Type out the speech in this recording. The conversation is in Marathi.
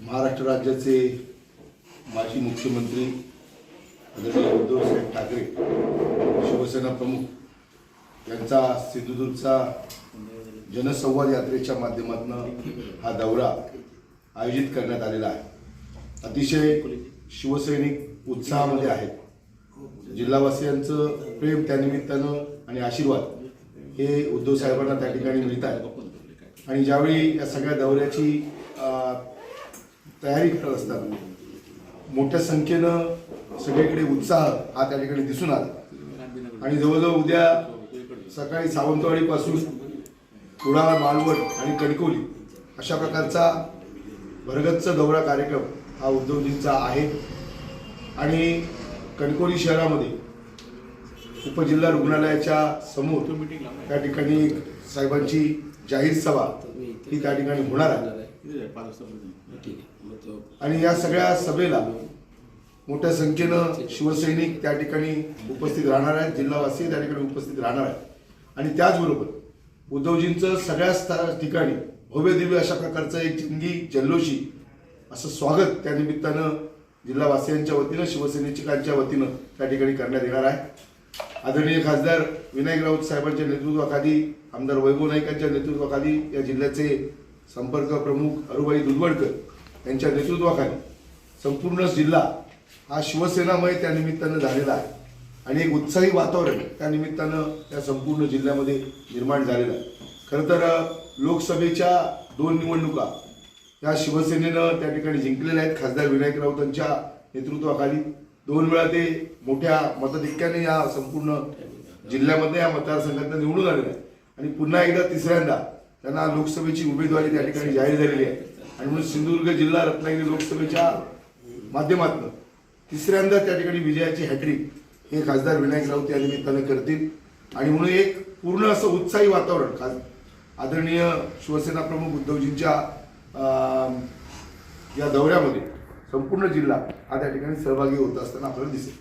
महाराष्ट्र राज्याचे माजी मुख्यमंत्री आदरणीय उद्धवसाहेब ठाकरे शिवसेना प्रमुख यांचा सिंधुदुर्गचा जनसंवाद यात्रेच्या माध्यमातून हा दौरा आयोजित करण्यात आलेला आहे. अतिशय शिवसैनिक उत्साहामध्ये आहेत. जिल्हावासियांचं प्रेम त्यानिमित्तानं आणि आशीर्वाद हे उद्धव साहेबांना त्या ठिकाणी मिळत आहे. आणि ज्यावेळी या सगळ्या दौऱ्याची तयारी करत असतात. मोठ्या संख्येनं सगळीकडे उत्साह हा त्या ठिकाणी दिसून आला. आणि जवळजवळ उद्या सकाळी सावंतवाडीपासून कुडाळ मालवण आणि कणकवली अशा प्रकारचा भरगच्च दौरा कार्यक्रम हा उद्धवजींचा आहे. आणि कणकवली शहरामध्ये उपजिल्हा रुग्णालयाच्या समोर त्या ठिकाणी साहेबांची जाहीर सभा ही त्या ठिकाणी होणार आहे. आणि या सगळ्या सभेला मोठ्या संख्येनं शिवसैनिक त्या ठिकाणी उपस्थित राहणार आहेत जिल्हावासी त्या ठिकाणी उपस्थित राहणार आहेत. आणि त्याचबरोबर उद्धवजींचं सगळ्या ठिकाणी भव्य दिव्य अशा प्रकारचं एक जिंगी जल्लोषी असं स्वागत त्या निमित्तानं जिल्हावासियांच्या वतीनं शिवसैनिकांच्या वतीनं त्या ठिकाणी करण्यात येणार आहे. आदरणीय खासदार विनायक राऊत साहेबांच्या नेतृत्वाखाली आमदार वैभव नाईकांच्या नेतृत्वाखाली या जिल्ह्याचे संपर्क प्रमुख अरुबाई दुधवडकर यांच्या नेतृत्वाखाली संपूर्ण जिल्हा हा शिवसेनामय त्या निमित्तानं झालेला आहे. आणि एक उत्साही वातावरण त्या निमित्तानं या संपूर्ण जिल्ह्यामध्ये निर्माण झालेलं आहे. खरं तर लोकसभेच्या दोन निवडणुका या शिवसेनेनं त्या ठिकाणी जिंकलेल्या आहेत. खासदार विनायक राऊतांच्या नेतृत्वाखाली दोन वेळा ते मोठ्या मताधिक्याने या संपूर्ण जिल्ह्यामध्ये या मतदारसंघातनं निवडून आलेल्या आहे आणि पुन्हा एकदा तिसऱ्यांदा त्यांना लोकसभेची उमेदवारी त्या ठिकाणी जाहीर झालेली आहे. आणि म्हणून सिंधुदुर्ग जिल्हा रत्नागिरी लोकसभेच्या माध्यमातून तिसऱ्यांदा त्या ठिकाणी विजयाची हॅट्रिक हे खासदार विनायक राऊत या निमित्तानं करतील. आणि म्हणून एक पूर्ण असं उत्साही वातावरण खास आदरणीय शिवसेना प्रमुख उद्धवजींच्या या दौऱ्यामध्ये संपूर्ण जिल्हा हा त्या ठिकाणी सहभागी होत असताना आपल्याला दिसेल.